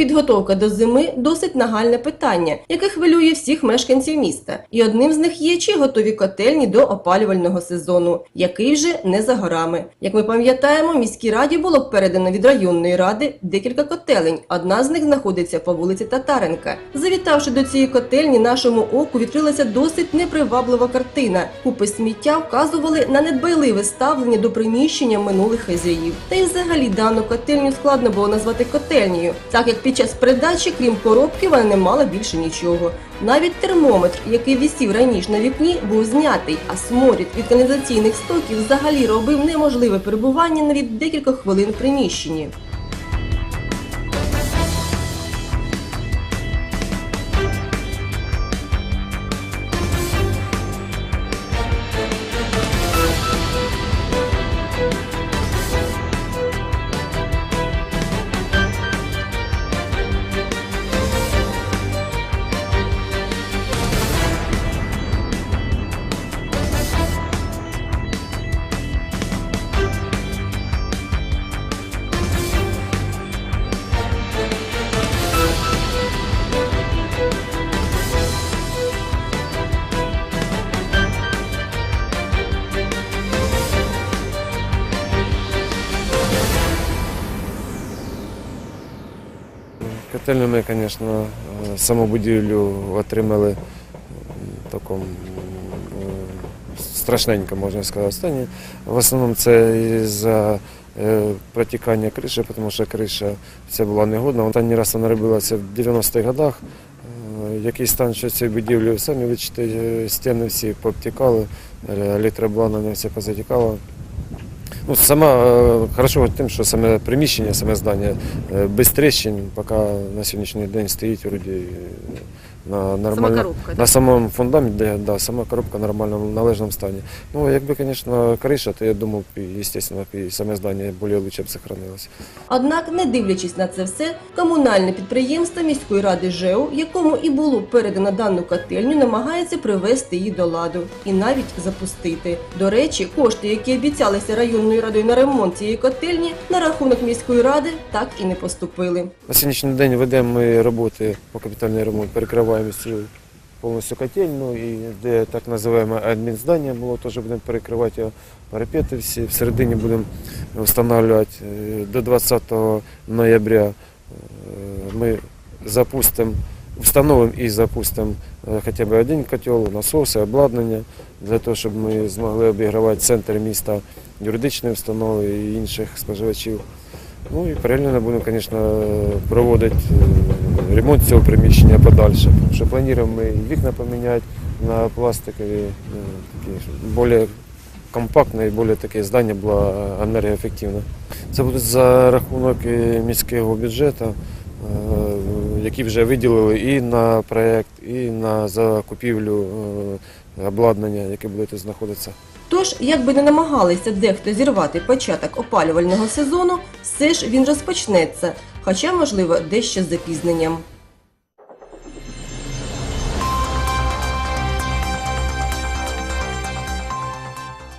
Підготовка до зими досить нагальне питання, яке хвилює всіх мешканців міста. І одним з них є чи готові котельні до опалювального сезону, який вже не за горами. Як ми пам'ятаємо, міській раді було передано від районної ради декілька котелень. Одна з них знаходиться по вулиці Татаренка. Завітавши до цієї котельні, нашому оку відкрилася досить неприваблива картина. Купи сміття вказували на недбайливе ставлення до приміщення минулих хазяїв. Та й взагалі дану котельню складно було назвати котельнею, так як під час передачі, крім коробки, вона не мала більше нічого. Навіть термометр, який висів раніше на вікні, був знятий, а сморід від каналізаційних стоків взагалі робив неможливе перебування навіть декілька хвилин в приміщенні. Котельню ми, звісно, саму будівлю отримали в такому е, страшненькому, можна сказати. В основному це із-за е, протікання криші, тому що криша вся була негодна. Останній раз вона робилася в 90-х годах. Е, Який стан що цієї будівлі, самі бачите, стіни всі пообтікали, електрообладнання все позатікало. Ну, сама е, хорошо тим, що саме приміщення, саме здання е, без тріщин, поки на сьогоднішній день стоїть вроді на нормально, коробка, на самому фундаменті, де, да, сама коробка в нормальному належному стані. Ну, якби, звісно, криша, то я думав, звісно, і саме здання більш лучше б сохранилося. Однак, не дивлячись на це все, комунальне підприємство міської ради ЖЕУ, якому і було передано дану котельню, намагається привести її до ладу і навіть запустити. До речі, кошти, які обіцялися районною радою на ремонт цієї котельні, на рахунок міської ради так і не поступили. На сьогоднішній день ведемо ми роботи по капітальній ремонт, перекриваємо всю повністю котельну, і де так називаємо адмінздання було, теж будемо перекривати його, парапети всі. Всередині будемо встановлювати е, до 20 ноября. е, Ми запустимо, встановимо і запустимо е, хоча б один котел, насоси, обладнання, для того, щоб ми змогли обігравати центр міста юридичної установи і інших споживачів. Ну і паралельно будемо, звісно, проводити е, ремонт цього приміщення подальше. Тому що плануємо ми вікна поміняти на пластикові, е, такі, щоб більш компактне і більш таке здання було енергоефективне. Це буде за рахунок е, міського бюджету, який вже виділили і на проєкт, і на закупівлю обладнання, яке буде тут знаходитися. Тож, як би не намагалися дехто зірвати початок опалювального сезону, все ж він розпочнеться, хоча, можливо, дещо з запізненням.